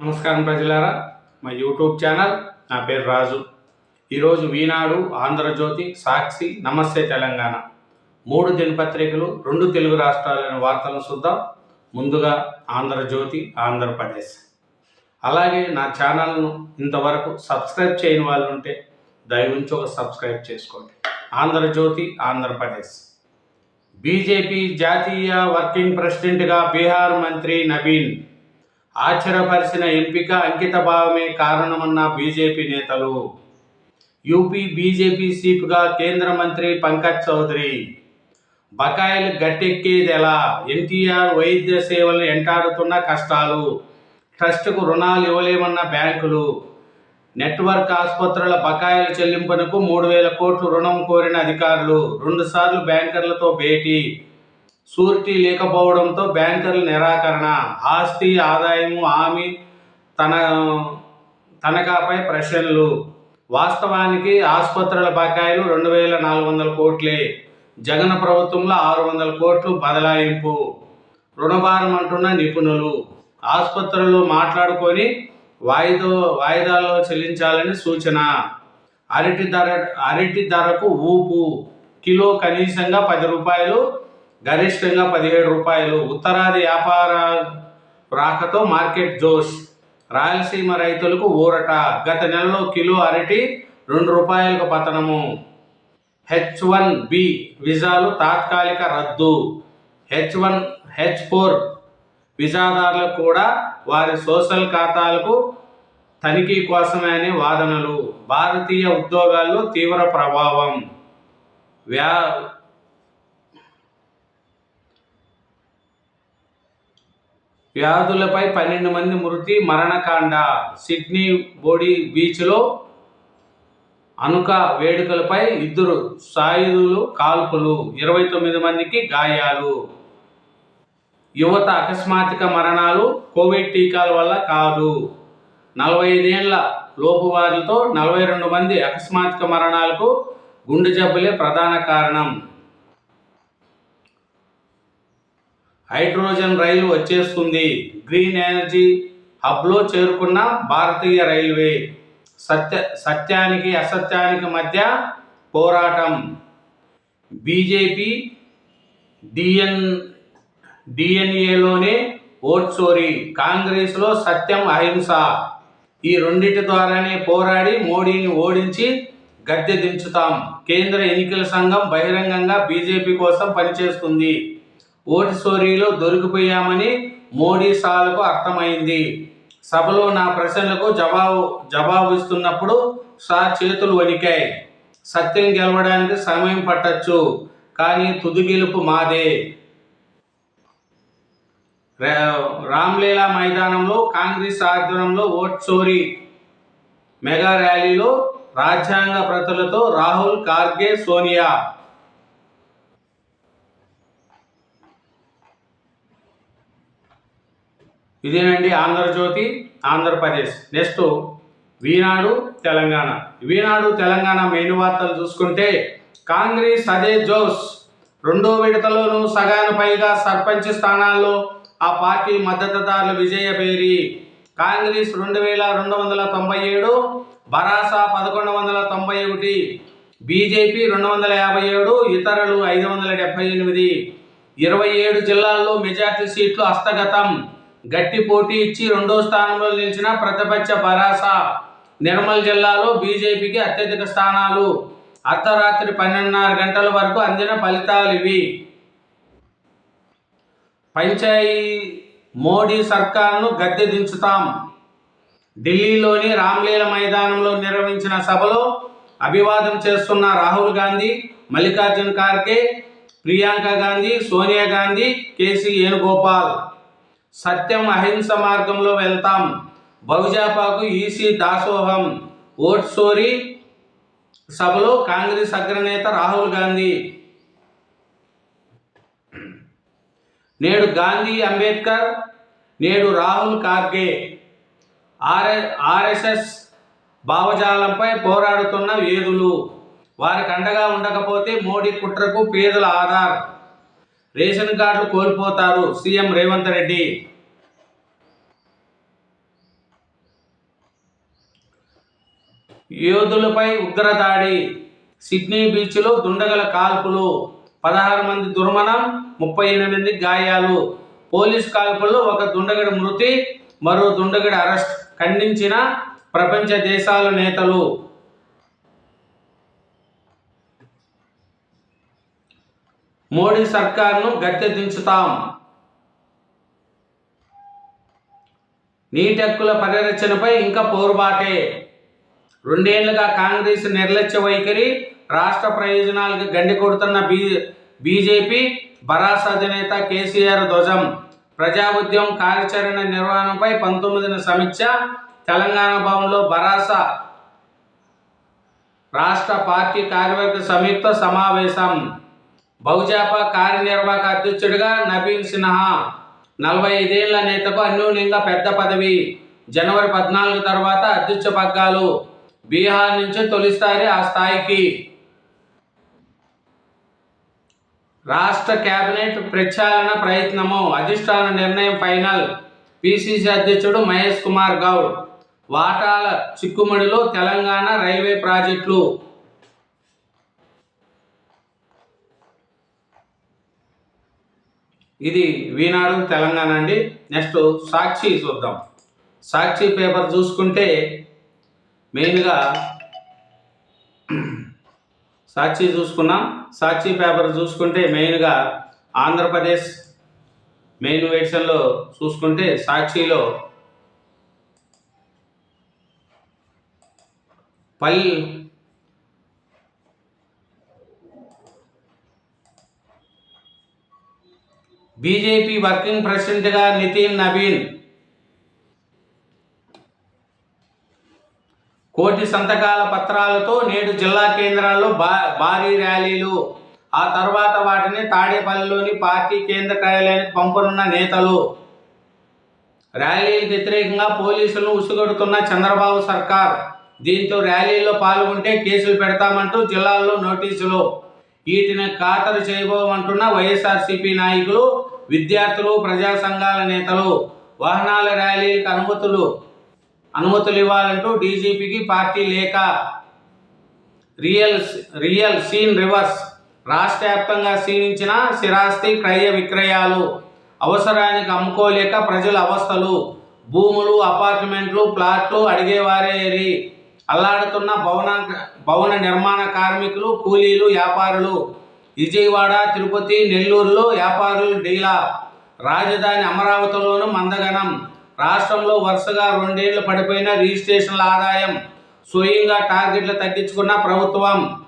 నమస్కారం ప్రజలారా. మా యూట్యూబ్ ఛానల్ నా పేరు రాజు. ఈరోజు ఈనాడు ఆంధ్రజ్యోతి సాక్షి నమస్తే తెలంగాణ. మూడు దినపత్రికలు రెండు తెలుగు రాష్ట్రాలైన వార్తలను చూద్దాం. ముందుగా ఆంధ్రజ్యోతి ఆంధ్రప్రదేశ్. అలాగే నా ఛానల్ను ఇంతవరకు సబ్స్క్రైబ్ చేయని వాళ్ళు ఉంటే దయవుంచి ఒక సబ్స్క్రైబ్ చేసుకోండి. ఆంధ్రజ్యోతి ఆంధ్రప్రదేశ్. బీజేపీ జాతీయ వర్కింగ్ ప్రెసిడెంట్గా బీహార్ మంత్రి నవీన్. ఆశ్చర్యపరిచిన ఎంపిక అంకిత భావమే కారణమన్న బీజేపీ నేతలు. యూపీ బీజేపీ చీఫ్గా కేంద్ర మంత్రి పంకజ్ చౌదరి. బకాయిలు గట్టెక్కేది ఎలా ఎన్టీఆర్ వైద్య సేవలు ఎంటాడుతున్న కష్టాలు. ట్రస్టుకు రుణాలు ఇవ్వలేమన్న బ్యాంకులు. నెట్వర్క్ ఆసుపత్రుల బకాయిల చెల్లింపునకు మూడు వేల కోట్లు రుణం కోరిన అధికారులు రెండుసార్లు బ్యాంకర్లతో భేటీ. షూరిటీ లేకపోవడంతో బ్యాంకర్ల నిరాకరణ ఆస్తి ఆదాయము హామీ తన తనఖాపై ప్రశ్నలు. వాస్తవానికి ఆసుపత్రుల బకాయిలు రెండు వేల నాలుగు వందల కోట్లే. జగన్ ప్రభుత్వంలో ఆరు వందల కోట్లు బదలాయింపు. రుణభారం అంటున్న నిపుణులు. ఆసుపత్రులు మాట్లాడుకొని వాయిదో వాయిదాలో చెల్లించాలని సూచన. అరటి ధర అరటి ధరకు ఊపు. కిలో కనీసంగా పది రూపాయలు గరిష్టంగా పదిహేడు రూపాయలు. ఉత్తరాది వ్యాపార రాకతో మార్కెట్ జోష్. రాయలసీమ రైతులకు ఊరట. గత నెలలో కిలో అరటి రెండు రూపాయలకు పతనము. హెచ్ వన్ బి విజాలు తాత్కాలిక రద్దు. హెచ్ వన్ హెచ్ ఫోర్ విజాదారులకు కూడా వారి సోషల్ ఖాతాలకు తనిఖీ కోసమే అనే వాదనలు. భారతీయ ఉద్యోగాల్లో తీవ్ర ప్రభావం. వ్యా వ్యాధులపై పన్నెండు మంది మృతి మరణకాండ. సిడ్నీ బోడీ బీచ్లో అనుక వేడుకలపై ఇద్దరు సాయుధులు కాల్పులు. ఇరవై తొమ్మిది మందికి గాయాలు. యువత అకస్మాత్తిక మరణాలు. కోవిడ్ టీకాల వల్ల కాదు. నలభై ఐదేళ్ళ లోపు వారితో నలభై రెండు మంది అకస్మాత్తిక మరణాలకు గుండె జబ్బులే ప్రధాన కారణం. హైడ్రోజన్ రైలు వచ్చేస్తుంది. గ్రీన్ ఎనర్జీ హబ్లో చేరుకున్న భారతీయ రైల్వే. సత్య సత్యానికి అసత్యానికి మధ్య పోరాటం. బీజేపీ డిఎన్ డిఎన్ఏలోనే ఓట్చోరి కాంగ్రెస్లో సత్యం అహింస. ఈ రెండింటి ద్వారానే పోరాడి మోడీని ఓడించి గద్దె దించుతాం. కేంద్ర ఎన్నికల సంఘం బహిరంగంగా బీజేపీ కోసం పనిచేస్తుంది. ఓటు చోరీలో దొరికిపోయామని మోడీ సాలకు అర్థమైంది. సభలో నా ప్రశ్నలకు జవాబు జవాబు ఇస్తున్నప్పుడు షా చేతులు వణికాయి. సత్యం గెలవడానికి సమయం పట్టచ్చు కానీ తుది గెలుపు మాదే. రామ్లీలా మైదానంలో కాంగ్రెస్ ఆధ్వర్యంలో ఓట్ చోరీ మెగా ర్యాలీలో రాజ్యాంగ ప్రతులతో రాహుల్ కార్గే సోనియా ఇదేనండి ఆంధ్రజ్యోతి ఆంధ్రప్రదేశ్. నెక్స్ట్ వీనాడు తెలంగాణ. వీనాడు తెలంగాణ మెయిన్ వార్తలు చూసుకుంటే కాంగ్రెస్ అదే జోస్. రెండో విడతలోనూ సగాను పైగా సర్పంచ్ స్థానాల్లో ఆ పార్టీ మద్దతుదారుల విజయభేరి కాంగ్రెస్ రెండు వేల రెండు వందల తొంభై ఏడు బరాసా పదకొండు వందల తొంభై ఒకటి. బీజేపీ రెండు వందల యాభై ఏడు ఇతరులు ఐదు వందల డెబ్బై ఎనిమిది. ఇరవై ఏడు జిల్లాల్లో మెజార్టీ సీట్లు హస్తగతం. గట్టి పోటీ ఇచ్చి రెండో స్థానంలో నిలిచిన ప్రతిపక్ష పరాస. నిర్మల్ జిల్లాలో బీజేపీకి అత్యధిక స్థానాలు. అర్ధరాత్రి పన్నెండున్నర గంటల వరకు అందిన ఫలితాలు ఇవి. పంచాయి మోడీ సర్కార్ను గద్దె దించుతాం. ఢిల్లీలోని రామ్లీల మైదానంలో నిర్వహించిన సభలో అభివాదం చేస్తున్న రాహుల్ గాంధీ మల్లికార్జున్ ఖార్గే ప్రియాంక గాంధీ సోనియా గాంధీ కేసీ వేణుగోపాల్. సత్యం అహింస మార్గంలో వెళ్తాం. బహుజాపాకు ఈసీ దాసోహం. ఓట్ సోరీ సభలో కాంగ్రెస్ అగ్రనేత రాహుల్ గాంధీ. నేడు గాంధీ అంబేద్కర్ నేడు రాహుల్ కార్గే ఆర్ఎ ఆర్ఎస్ఎస్ భావజాలంపై పోరాడుతున్న వేదులు వారికి అండగా ఉండకపోతే మోడీ కుట్రకు పేదల ఆధార్. రేషన్ కార్డులు కోల్పోతారు సీఎం రేవంత్ రెడ్డి. యోధులపై ఉగ్రదాడి. సిడ్నీ బీచ్లో దుండగల కాల్పులు. పదహారు మంది దుర్మణం ముప్పై ఎనిమిది గాయాలు. పోలీస్ కాల్పుల్లో ఒక దుండగడి మృతి మరో దుండగడి అరెస్ట్. ఖండించిన ప్రపంచ దేశాల నేతలు. మోడీ సర్కార్ను గట్టెదించుతాం నీటి హక్కుల పరిరక్షణపై ఇంకా పోరుబాటే. రెండేళ్ళుగా కాంగ్రెస్ నిర్లక్ష్య వైఖరి రాష్ట్ర ప్రయోజనాలకు గండి కొడుతున్న బీ బీజేపీ బరాస్ అధినేత కేసీఆర్ ధ్వజం. ప్రజా ఉద్యమం కార్యాచరణ నిర్వహణపై పంతొమ్మిదిన సమీక్ష తెలంగాణ భవన్లో బరాస. రాష్ట్ర పార్టీ కార్యవర్గ సంయుక్త సమావేశం. బహుజాప కార్యనిర్వాహక అధ్యక్షుడిగా నవీన్ సిన్హా. నలభై ఐదేళ్ళ నేతకు అన్యూన్యంగా పెద్ద పదవి. జనవరి పద్నాలుగు తర్వాత అధ్యక్ష పగ్గాలు. బీహార్ నుంచి తొలిసారి ఆ స్థాయికి. రాష్ట్ర కేబినెట్ ప్రక్షాళన ప్రయత్నము అధిష్టాన నిర్ణయం ఫైనల్. పిసిసి అధ్యక్షుడు మహేష్ కుమార్ గౌడ్. వాటాల చిక్కుముడిలో తెలంగాణ రైల్వే ప్రాజెక్టులు. ఇది వీనాడు తెలంగాణ అండి. నెక్స్ట్ సాక్షి చూద్దాం. సాక్షి పేపర్ చూసుకుంటే మెయిన్గా సాక్షి చూసుకున్నాం. సాక్షి పేపర్ చూసుకుంటే మెయిన్గా ఆంధ్రప్రదేశ్ మెయిన్ వెర్షన్లో చూసుకుంటే సాక్షిలో పల్ బీజేపీ వర్కింగ్ ప్రెసిడెంట్గా నితిన్ నవీన్. కోటి సంతకాల పత్రాలతో నేడు జిల్లా కేంద్రాల్లో భా భారీ ర్యాలీలు. ఆ తర్వాత వాటిని తాడేపల్లిలోని పార్టీ కేంద్ర కార్యాలయానికి పంపనున్న నేతలు. ర్యాలీలకు వ్యతిరేకంగా పోలీసులను ఉసుగొడుతున్న చంద్రబాబు సర్కార్. దీంతో ర్యాలీలో పాల్గొంటే కేసులు పెడతామంటూ జిల్లాల్లో నోటీసులు. వీటిని ఖాతరు చేయబోమంటున్న వైఎస్ఆర్సీపీ నాయకులు విద్యార్థులు ప్రజా సంఘాల నేతలు వాహనాల ర్యాలీలకు అనుమతులు అనుమతులు ఇవ్వాలంటూ డీజీపీకి పార్టీ లేఖ. రియల్ రియల్ సీన్ రివర్స్ రాష్ట్ర వ్యాప్తంగా క్షీణించిన స్థిరాస్తి క్రయ విక్రయాలు అవసరానికి అమ్ముకోలేక ప్రజల అవస్థలు భూములు అపార్ట్మెంట్లు ప్లాట్లు అడిగేవారే అల్లాడుతున్న భవన భవన నిర్మాణ కార్మికులు కూలీలు వ్యాపారులు. విజయవాడ తిరుపతి నెల్లూరులో వ్యాపారులు డీలా. రాజధాని అమరావతిలోనూ మందగనం. రాష్ట్రంలో వరుసగా రెండేళ్ళు పడిపోయిన రిజిస్ట్రేషన్ల ఆదాయం స్వయంగా టార్గెట్లు తగ్గించుకున్న ప్రభుత్వం.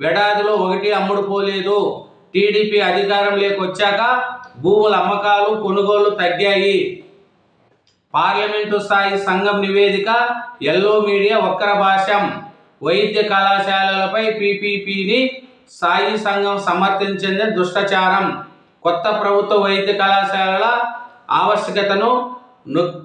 వెడాదిలో ఒకటి అమ్ముడుపోలేదు టీడీపీ అధికారం లేకొచ్చాక భూముల అమ్మకాలు కొనుగోళ్ళు తగ్గాయి. పార్లమెంటు స్థాయి సంఘం నివేదిక ఎల్లో మీడియా వక్ర భాష్యం వైద్య కళాశాలలపై పీపీపీని స్థాయి సంఘం సమర్థించింది దుష్టచారం. కొత్త ప్రభుత్వ వైద్య కళాశాలల ఆవశ్యకతను నొక్-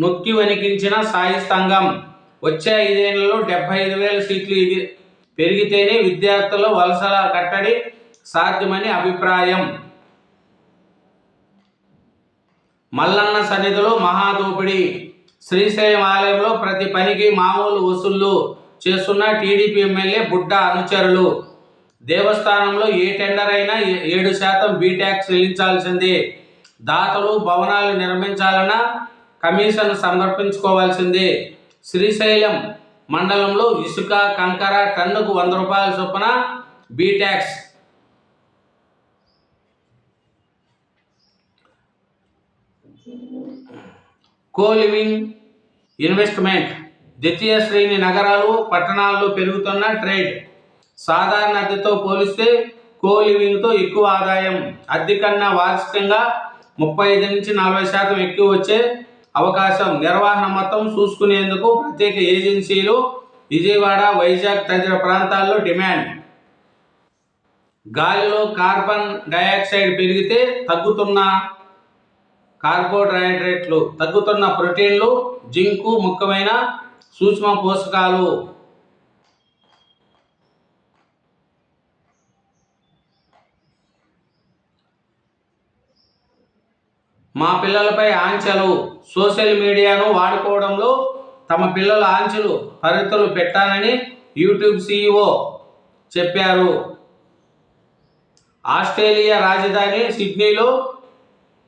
నొక్కి వణికించిన సాయి సంఘం. వచ్చే ఐదేళ్ళలో డెబ్బై ఐదు వేల సీట్లు ఇది పెరిగితేనే విద్యార్థుల వలసల కట్టడి సాధ్యమని అభిప్రాయం. మల్లన్న సన్నిధిలో మహాదోపిడి. శ్రీశైలం ఆలయంలో ప్రతి పనికి మామూలు వసూళ్ళు చేస్తున్న టీడీపీ ఎమ్మెల్యే బుడ్డ అనుచరులు. దేవస్థానంలో ఏ టెండర్ అయినా ఏ- ఏడు శాతం బీటాక్స్ చెల్లించాల్సిందే. దాతలు భవనాలు నిర్మించాలన్నా కమిషన్ సమర్పించుకోవాల్సిందే. శ్రీశైలం మండలంలో ఇసుక కంకర టన్నుకు వంద రూపాయల చొప్పున బీట్యాక్స్ కో లివింగ్ ఇన్వెస్ట్మెంట్. ద్వితీయ శ్రేణి నగరాలు పట్టణాల్లో పెరుగుతున్న ట్రేడ్. సాధారణ అద్దెతో పోలిస్తే కో లివింగ్తో ఎక్కువ ఆదాయం. అద్దె కన్నా వార్షికంగా ముప్పై ఐదు నుంచి నలభై శాతం ఎక్కువ వచ్చే అవకాశం. నిర్వహణ మొత్తం చూసుకునేందుకు ప్రత్యేక ఏజెన్సీలు విజయవాడ వైజాగ్ తదితర ప్రాంతాల్లో డిమాండ్. గాలిలో కార్బన్ డయాక్సైడ్ పెరిగితే తగ్గుతున్న కార్బోహైడ్రేట్లు తగ్గుతున్న ప్రోటీన్లు జింకు ముఖ్యమైన సూక్ష్మ పోషకాలు. మా పిల్లలపై ఆంక్షలు. సోషల్ మీడియాను వాడుకోవడంలో తమ పిల్లల ఆంక్షలు పరిమితులు పెట్టానని యూట్యూబ్ సీఈఓ చెప్పారు. ఆస్ట్రేలియా రాజధాని సిడ్నీలో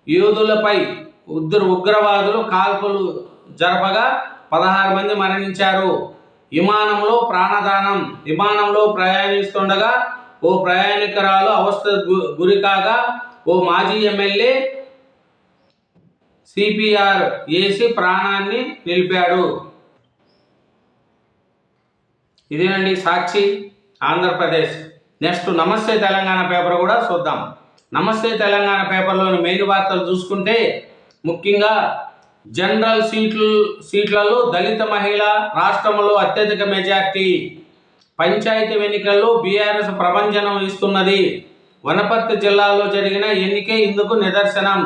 యోధులపై ఉగ్ర ఉగ్రవాదులు కాల్పులు జరపగా పదహారు మంది మరణించారు. విమానంలో ప్రాణదానం విమానంలో ప్రయాణిస్తుండగా ఓ ప్రయాణికురాలు అవస్థ గు- గురికాగా ఓ మాజీ ఎమ్మెల్యే సిపిఆర్ వేసి ప్రాణాన్ని నిలిపాడు. ఇదేనండి సాక్షి ఆంధ్రప్రదేశ్. నెక్స్ట్ నమస్తే తెలంగాణ పేపర్ కూడా చూద్దాం. నమస్తే తెలంగాణ పేపర్లోని మెయిన్ వార్తలు చూసుకుంటే ముఖ్యంగా జనరల్ సీట్లు సీట్లలో దళిత మహిళ రాష్ట్రంలో అత్యధిక మెజార్టీ. పంచాయతీ ఎన్నికల్లో బీఆర్ఎస్ ప్రభంజనం ఇస్తున్నది. వనపర్తి జిల్లాలో జరిగిన ఎన్నికే ఇందుకు నిదర్శనం.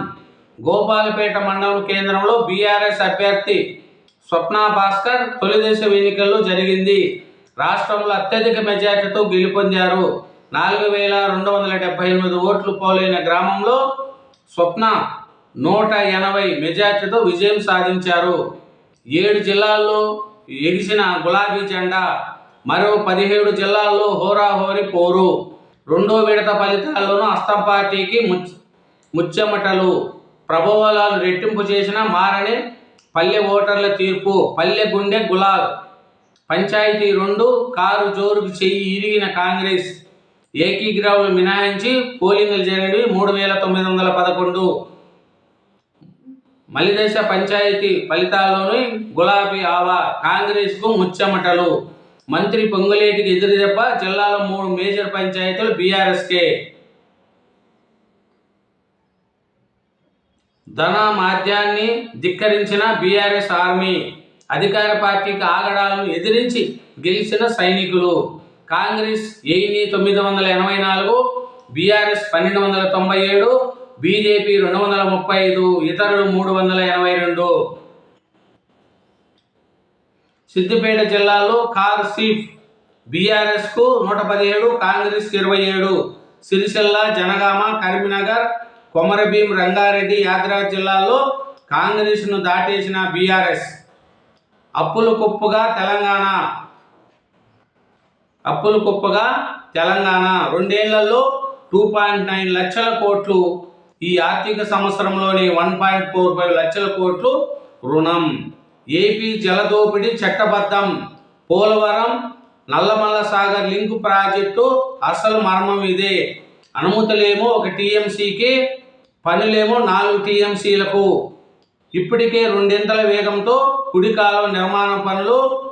గోపాలపేట మండలం కేంద్రంలో బీఆర్ఎస్ అభ్యర్థి స్వప్న భాస్కర్ తొలిదశ ఎన్నికల్లో జరిగింది. రాష్ట్రంలో అత్యధిక మెజార్టీతో గెలుపొందారు. నాలుగు వేల రెండు వందల డెబ్బై ఎనిమిది ఓట్లు పోలైన గ్రామంలో స్వప్న నూట ఎనభై మెజార్టీతో విజయం సాధించారు. ఏడు జిల్లాల్లో ఎగిసిన గులాబీ జెండా మరో పదిహేడు జిల్లాల్లో హోరాహోరి పోరు. రెండో విడత ఫలితాల్లోనూ అస్తం పార్టీకి ముచ్చెమటలు. ప్రభావాలు రెట్టింపు చేసిన మారని పల్లె ఓటర్ల తీర్పు పల్లె గుండె గులాల్. పంచాయతీ రెండు కారు జోరుకు చెయ్యి ఇరిగిన కాంగ్రెస్. ఏకీగ్రావులు మినహాయించి పోలింగ్లు జరిగినవి మూడు వేల తొమ్మిది వందల పదకొండు. మలిదేశ పంచాయతీ ఫలితాల్లోని గులాబీ ఆవా కాంగ్రెస్కు ముచ్చెమటలు. మంత్రి పొంగులేటికి ఎదురుదెబ్బ జిల్లాలో మూడు మేజర్ పంచాయతీలు బీఆర్ఎస్కే. ధన మాధ్యాన్ని ధిక్కరించిన బీఆర్ఎస్ ఆర్మీ. అధికార పార్టీకి ఆగడాలను ఎదిరించి గెలిచిన సైనికులు. కాంగ్రెస్ ఎయిని తొమ్మిది వందల ఎనభై నాలుగు బీఆర్ఎస్ పన్నెండు వందల తొంభై ఏడు బీజేపీ రెండు వందల ముప్పై ఐదు ఇతరులు మూడు వందల ఎనభై రెండు. సిద్దిపేట జిల్లాలో కార్ సీఫ్ బీఆర్ఎస్కు నూట పదిహేడు కాంగ్రెస్ ఇరవై ఏడు. సిరిసిల్ల జనగామ కరీంనగర్ కొమరభీం రంగారెడ్డి యాదగిరి జిల్లాలో కాంగ్రెస్ను దాటేసిన బీఆర్ఎస్. అప్పులు కుప్పుగా తెలంగాణ. అప్పులు కుప్పగా తెలంగాణ. రెండేళ్ళలో టూ పాయింట్ నైన్ లక్షల కోట్లు. ఈ ఆర్థిక సంవత్సరంలోని వన్ పాయింట్ ఫోర్ ఫైవ్ లక్షల కోట్లు రుణం. ఏపీ జలదోపిడీ చట్టబద్ధం. పోలవరం నల్లమల్ల సాగర్ లింక్ ప్రాజెక్టు అసలు మర్మం ఇదే. అనుమతులేమో ఒక టీఎంసీకి పనులేమో నాలుగు టీఎంసీలకు. ఇప్పటికే రెండింతల వేగంతో కుడి కాలువ నిర్మాణ పనులు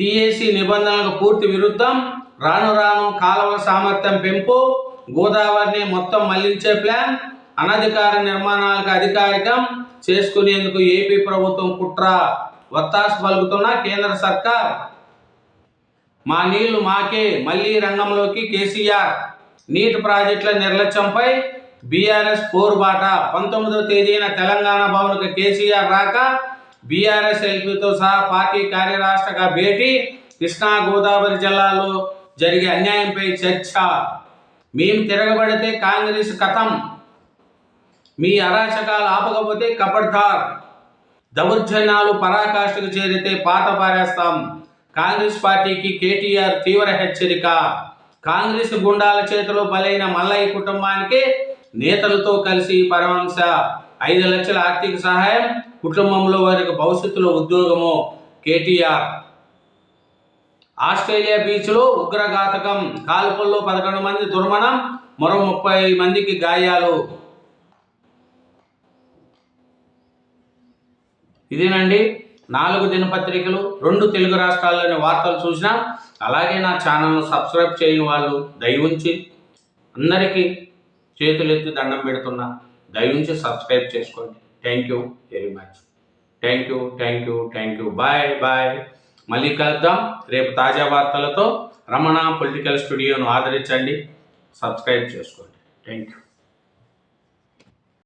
టీఏసీ నిబంధనలకు పూర్తి విరుద్ధం. రాను రాను కాలువల సామర్థ్యం పెంపు. గోదావరిని మొత్తం మళ్ళించే ప్లాన్. అనధికార నిర్మాణాలకు అధికారికం చేసుకునేందుకు ఏపీ ప్రభుత్వం కుట్ర. వత్తాసు పలుకుతున్న కేంద్ర సర్కార్. మా నీళ్ళు మాకే మళ్ళీ రంగంలోకి కేసీఆర్. నీటి ప్రాజెక్టుల నిర్లక్ష్యంపై బీఆర్ఎస్ పోరుబాట. పంతొమ్మిదవ తేదీన తెలంగాణ భవన్కు కేసీఆర్ రాక బీఆర్ఎస్ ఎల్పీతో సహా పార్టీ కార్యరాష్ట్రగా భేటీ కృష్ణా గోదావరి జిల్లాలో జరిగే అన్యాయంపై చర్చ. మేము తిరగబడితే కాంగ్రెస్ కథం మీ అరాచకాలు ఆపకపోతే కబడ్దార్ దౌర్జన్యాలు పరాకాష్ఠకు చేరితే పాత పారేస్తాం. కాంగ్రెస్ పార్టీకి కేటీఆర్ తీవ్ర హెచ్చరిక. కాంగ్రెస్ గుండాల చేతిలో బలైన మల్లయ్య కుటుంబానికి నేతలతో కలిసి పరమంశ. ఐదు లక్షల ఆర్థిక సహాయం కుటుంబంలో వారికి భవిష్యత్తులో ఉద్యోగము. కేటీఆర్. ఆస్ట్రేలియా బీచ్లో ఉగ్రఘాతకం. కాల్పుల్లో పదకొండు మంది దుర్మణం మరో ముప్పై మందికి గాయాలు. ఇదేనండి నాలుగు దినపత్రికలు రెండు తెలుగు రాష్ట్రాల్లోని వార్తలు చూసినా. అలాగే నా ఛానల్ను సబ్స్క్రైబ్ చేయని వాళ్ళు దయవుంచి అందరికీ చేతులెత్తి దండం పెడుతున్నా. దయవుంచి సబ్స్క్రైబ్ చేసుకోండి. Thank you very much thank you thank you thank you bye bye మళ్ళీ కలుద్దాం. రేపు తాజా వార్తలతో రమణ పొలిటికల్ స్టూడియోను ఆదరించండి. సబ్స్క్రైబ్ చేసుకోండి. Thank you